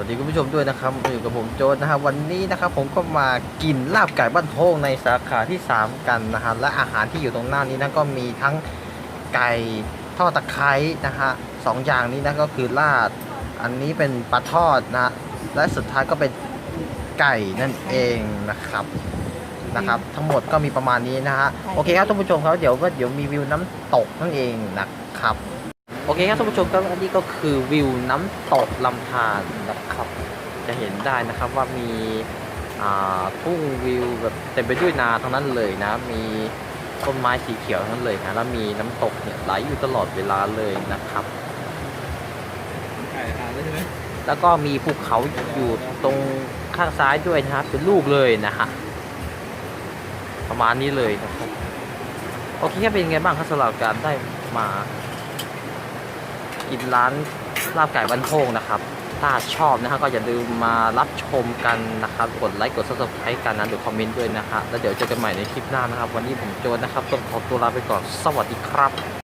วัสดีคุณผู้ชมด้วยนะครับอยู่กับผมโจนนะครับวันนี้นะครับผมก็มากินลาบไก่บ้านโท่งในสาขาที่ 3 กันนะฮะและอาหารที่อยู่ตรงหน้านี้นะก็มีทั้งไก่ทอดตะไคร้นะฮะสองอย่างนี้นะก็คือลาด อันนี้เป็นปลาทอดนะฮะและสุดท้ายก็เป็นไก่นั่นเองนะครับนะครับ ทั้งหมดก็มีประมาณนี้นะฮะโอเคครับท่านผู้ชมครับเดี๋ยวก็เดี๋ยวมีวิวน้ำตกนั่นเองนะครับ โอเคครับท่านผู้ชมครับอันนี้ก็คือวิวน้ำตกลำธารนะครับ จะเห็นได้นะครับว่ามีอ่าทุ่งวิวแบบเต็มไปด้วยนาทั้งนั้นเลยนะ มีต้นไม้สีเขียวทั้งนั้นเลยนะแล้วมีน้ำตกเนี่ยไหลอยู่ตลอดเวลาเลยนะครับไก่ทานได้ใช่ไหมแล้วก็มีภูเขาอยู่ตรงข้างซ้ายด้วยนะครับเป็นลูกเลยนะฮะประมาณนี้เลยนะครับโอเคครับเป็นยังไงบ้างครับสำหรับการได้มา กินร้านลาบไก่บ้านโท่งนะครับถ้าชอบนะฮะก็อย่าลืมมารับชมกันนะครับ กดไลค์กด subscribe กันนะหรือคอมเมนต์ด้วยนะฮะแล้วเดี๋ยวเจอกันใหม่ในคลิปหน้านะครับ วันนี้ผมโจนนะครับต้องขอตัวลาไปก่อนสวัสดีครับ